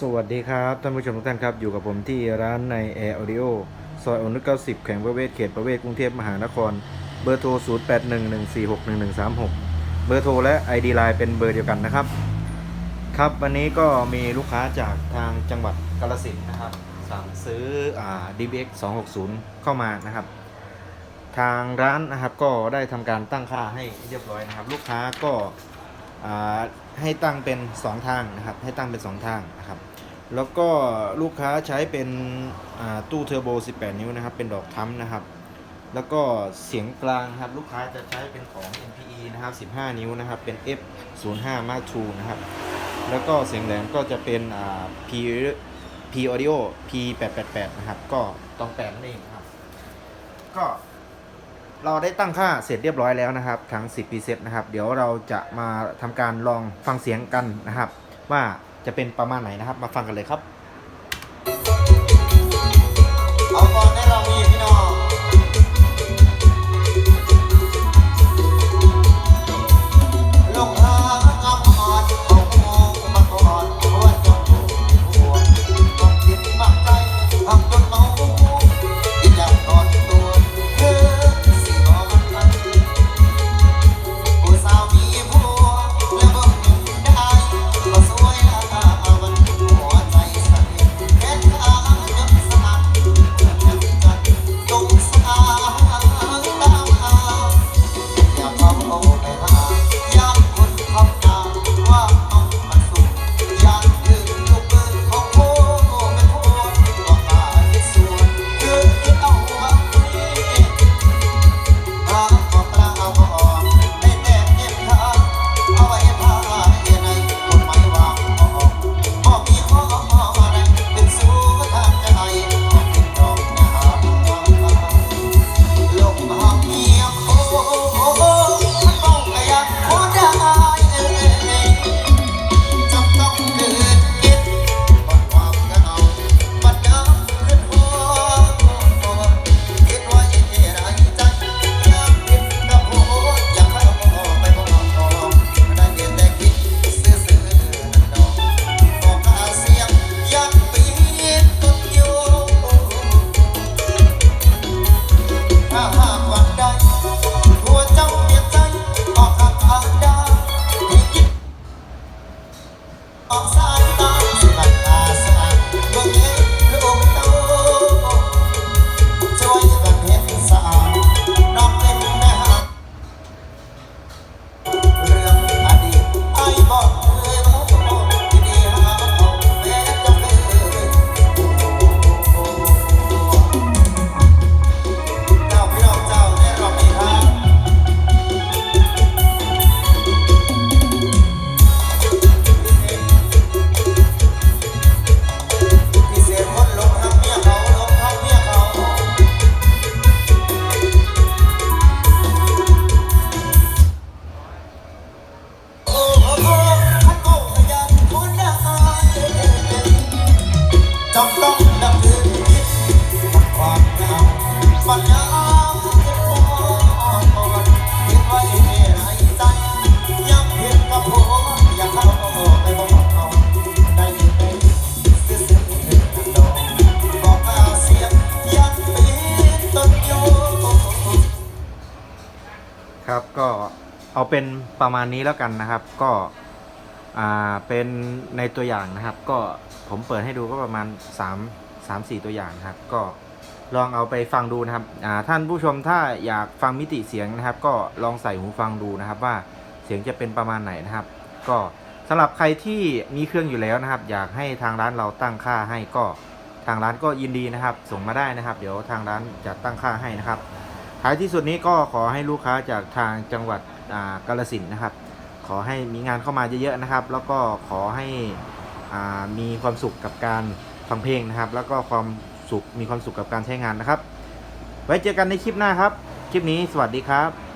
สวัสดีครับท่านผู้ชมทุกท่านครับ อยู่กับผมที่ร้านในแอร์ออดิโอซอยอนุเก้าสิบแข่งประเวศเขตประเวศกรุงเทพมหานคร เบอร์โทร 0 8 1 1 4 6 1 1 3 6 เบอร์โทรและ ID Line เป็นเบอร์เดียวกันนะครับ ครับวันนี้ก็มีลูกค้าจากทางจังหวัดกาฬสินธุ์นะครับ สั่งซื้ออ่า DBX 260 เข้ามานะครับ ทางร้านนะครับก็ได้ทำการตั้งค่าให้เรียบร้อยนะครับ ลูกค้าก็ให้ตั้งเป็น 2 ทางนะครับ ให้ตั้งเป็น 2 ทางนะครับ แล้วก็ลูกค้าใช้เป็นตู้เทอร์โบ 18 นิ้วนะครับ เป็นดอกทั้มนะครับ แล้วก็เสียงกลางครับ ลูกค้าจะใช้เป็นของ NPE นะครับ 15 นิ้วนะครับ เป็น F05 Mark II นะครับ แล้วก็เสียงแหลมก็จะเป็นอ่า P P Audio P888 นะครับ ก็ต้องแปลนั่นเองครับ ก็เราได้ตั้งค่าเสร็จเรียบร้อยแล้วนะครับ ทั้ง 10 preset นะครับ เดี๋ยวเราจะมาทำการลองฟังเสียงกันนะครับ ว่า จะเป็นประมาณไหนนะครับ มาฟังกันเลยครับ เอาเป็นประมาณนี้แล้วกันนะครับ ก็อ่าเป็นในตัวอย่างนะครับ ก็ผมเปิดให้ดูก็ประมาณ 3 3 4 ตัวอย่างนะครับ ก็ลองเอาไปฟังดูนะครับอ่าท่านผู้ชมถ้าอยากฟังมิติเสียงนะครับ ก็ลองใส่หูฟังดูนะครับ ว่าเสียงจะเป็นประมาณไหนนะครับ ก็สำหรับใครที่มีเครื่องอยู่แล้วนะครับ อยากให้ทางร้านเราตั้งค่าให้ก็ทางร้านก็ยินดีนะครับ ส่งมาได้นะครับ เดี๋ยวทางร้านจะตั้งค่าให้นะครับท้ายที่สุดนี้ก็ขอให้ลูกค้าจากทางจังหวัด กาลสินนะครับ ขอให้มีงานเข้ามาเยอะๆนะครับ แล้วก็ขอให้มีความสุขกับการฟังเพลงนะครับ แล้วก็ความสุขมีความสุขกับการใช้งานนะครับ ไว้เจอกันในคลิปหน้าครับ คลิปนี้สวัสดีครับ